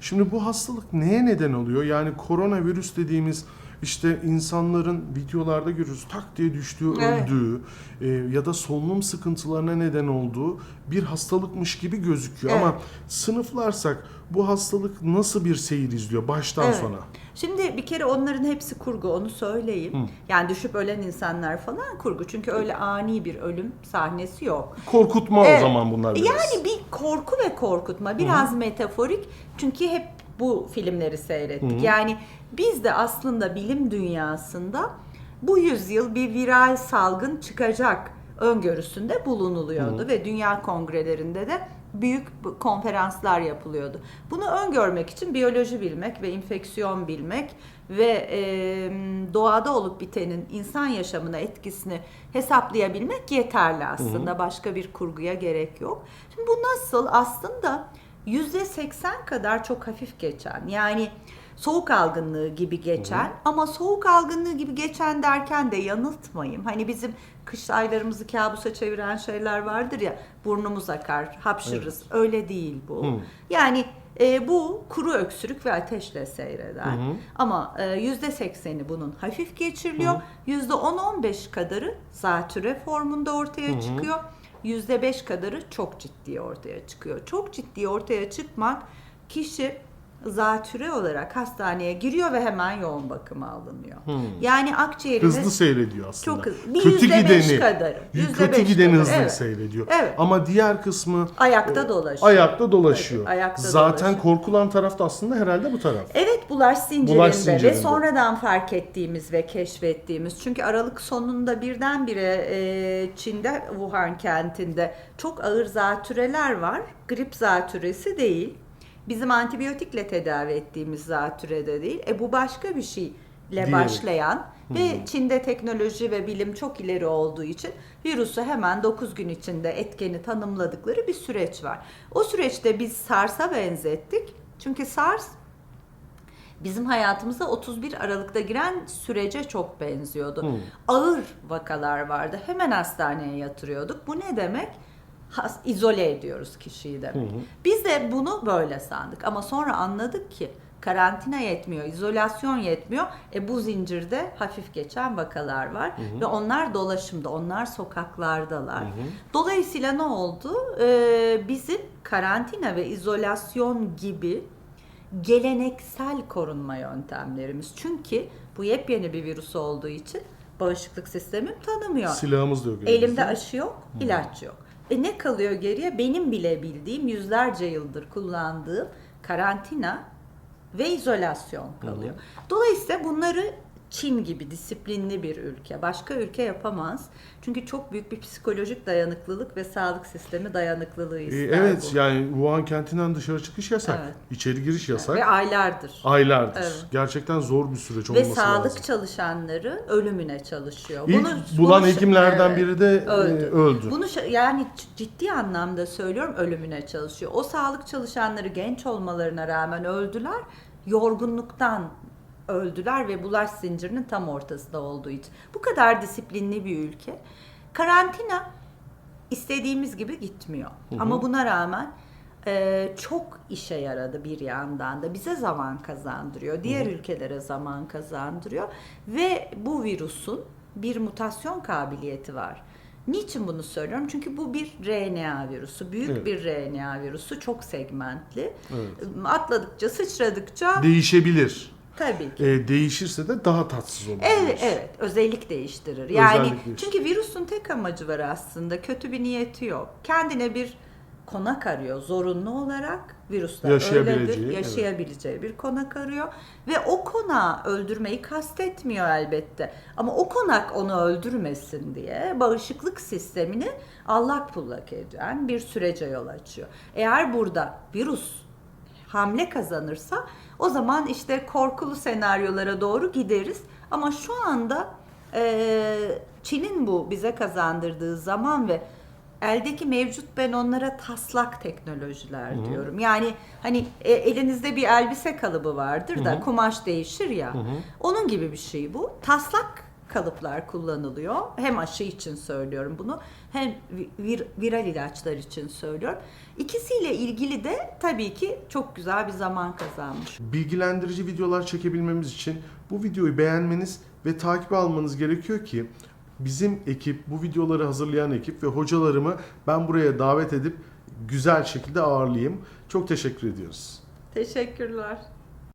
Şimdi bu hastalık neye neden oluyor? Yani koronavirüs dediğimiz işte insanların videolarda görüyoruz tak diye düştüğü, Evet. öldüğü e, ya da solunum sıkıntılarına neden olduğu bir hastalıkmış gibi gözüküyor. Evet. Ama sınıflarsak bu hastalık nasıl bir seyir izliyor baştan Evet. sona? Şimdi bir kere onların hepsi kurgu onu söyleyeyim. Yani düşüp ölen insanlar falan kurgu. Çünkü öyle ani bir ölüm sahnesi yok. Korkutma Evet. o zaman bunlar biraz. Yani bir korku ve korkutma biraz metaforik. Çünkü hep bu filmleri seyrettik. Yani biz de aslında bilim dünyasında bu yüzyıl bir viral salgın çıkacak öngörüsünde bulunuluyordu ve dünya kongrelerinde de büyük konferanslar yapılıyordu. Bunu öngörmek için biyoloji bilmek ve infeksiyon bilmek ve e, doğada olup bitenin insan yaşamına etkisini hesaplayabilmek yeterli aslında. Başka bir kurguya gerek yok. Şimdi bu nasıl? Aslında yüzde seksen kadar çok hafif geçen yani soğuk algınlığı gibi geçen ama soğuk algınlığı gibi geçen derken de yanıltmayayım. Hani bizim kış aylarımızı kabusa çeviren şeyler vardır ya burnumuz akar, hapşırırız. Öyle değil bu. Hı. Yani e, bu kuru öksürük ve ateşle seyreder. Ama e, yüzde sekseni bunun hafif geçiriliyor. Yüzde on on beş kadarı zatüre formunda ortaya çıkıyor. Yüzde beş kadarı çok ciddi ortaya çıkıyor. Çok ciddi ortaya çıkmak kişi zatüre olarak hastaneye giriyor ve hemen yoğun bakıma alınıyor. Yani akciğerine Hızlı seyrediyor aslında. Çok hızlı. Bir kötü gideni. Yüzde kötü gideni hızlı evet. seyrediyor. Evet. Ama diğer kısmı ayakta dolaşıyor. ayakta dolaşıyor. Evet, ayakta Zaten dolaşıyor. korkulan taraf da aslında herhalde bu taraf. Evet bulaş zincirinde, Bulaş zincirinde. ve sonradan fark ettiğimiz ve keşfettiğimiz. Çünkü Aralık sonunda birdenbire e, Çin'de Wuhan kentinde çok ağır zatüreler var. Grip zatüresi değil. Bizim antibiyotikle tedavi ettiğimiz zatüre de değil. E bu başka bir şeyle başlayan ve Çin'de teknoloji ve bilim çok ileri olduğu için virüsü hemen 9 gün içinde etkeni tanımladıkları bir süreç var. O süreçte biz SARS'a benzettik. Çünkü SARS bizim hayatımıza 31 Aralık'ta giren sürece çok benziyordu. Ağır vakalar vardı. Hemen hastaneye yatırıyorduk. Bu ne demek? Has- izole ediyoruz kişiyi demek. Biz de bunu böyle sandık ama sonra anladık ki karantina yetmiyor, izolasyon yetmiyor. E bu zincirde hafif geçen vakalar var ve onlar dolaşımda, onlar sokaklardalar. Dolayısıyla ne oldu? Ee, bizim karantina ve izolasyon gibi geleneksel korunma yöntemlerimiz. Çünkü bu yepyeni bir virüs olduğu için bağışıklık sistemim tanımıyor. Silahımız da yok. Elimde elimizde. aşı yok, ilaç yok. E ne kalıyor geriye? Benim bile bildiğim yüzlerce yıldır kullandığım karantina ve izolasyon kalıyor. Dolayısıyla bunları Çin gibi disiplinli bir ülke, başka ülke yapamaz. Çünkü çok büyük bir psikolojik dayanıklılık ve sağlık sistemi dayanıklılığı Ee, ister evet bu. yani Wuhan kentinden dışarı çıkış yasak. Evet. İçeri giriş yasak. Ve aylardır. Aylardır. Evet. Gerçekten zor bir süreç Ve olması sağlık lazım. çalışanları ölümüne çalışıyor. İlk Bunu- bulan bunu- hekimlerden Evet. biri de e, Öldü. öldü. Bunu yani ciddi anlamda söylüyorum ölümüne çalışıyor. O sağlık çalışanları genç olmalarına rağmen öldüler. Yorgunluktan öldüler ve bulaş zincirinin tam ortasında olduğu için. Bu kadar disiplinli bir ülke. Karantina istediğimiz gibi gitmiyor. Ama buna rağmen e, çok işe yaradı bir yandan da. Bize zaman kazandırıyor. Diğer ülkelere zaman kazandırıyor. Ve bu virüsün bir mutasyon kabiliyeti var. Niçin bunu söylüyorum? Çünkü bu bir RNA virüsü. Büyük Evet. bir RNA virüsü. Çok segmentli. Evet. Atladıkça, sıçradıkça Değişebilir. Tabii ki. E, değişirse de daha tatsız olur. Evet, evet. Özellik değiştirir. Yani Özellik değiştirir. çünkü virüsün tek amacı var aslında. Kötü bir niyeti yok. Kendine bir konak arıyor zorunlu olarak. Virüsler Yaşayabileceği, öyledir. evet. Yaşayabileceği bir konak arıyor. Ve o konağı öldürmeyi kastetmiyor elbette. Ama o konak onu öldürmesin diye bağışıklık sistemini allak bullak eden bir sürece yol açıyor. Eğer burada virüs hamle kazanırsa o zaman işte korkulu senaryolara doğru gideriz. Ama şu anda e, Çin'in bu bize kazandırdığı zaman ve eldeki mevcut ben onlara taslak teknolojiler diyorum. Yani hani e, elinizde bir elbise kalıbı vardır da kumaş değişir ya. Onun gibi bir şey bu. Taslak kalıplar kullanılıyor. Hem aşı için söylüyorum bunu hem vir- viral ilaçlar için söylüyorum. İkisiyle ilgili de tabii ki çok güzel bir zaman kazanmış. Bilgilendirici videolar çekebilmemiz için bu videoyu beğenmeniz ve takip almanız gerekiyor ki bizim ekip, bu videoları hazırlayan ekip ve hocalarımı ben buraya davet edip güzel şekilde ağırlayayım. Çok teşekkür ediyoruz. Teşekkürler.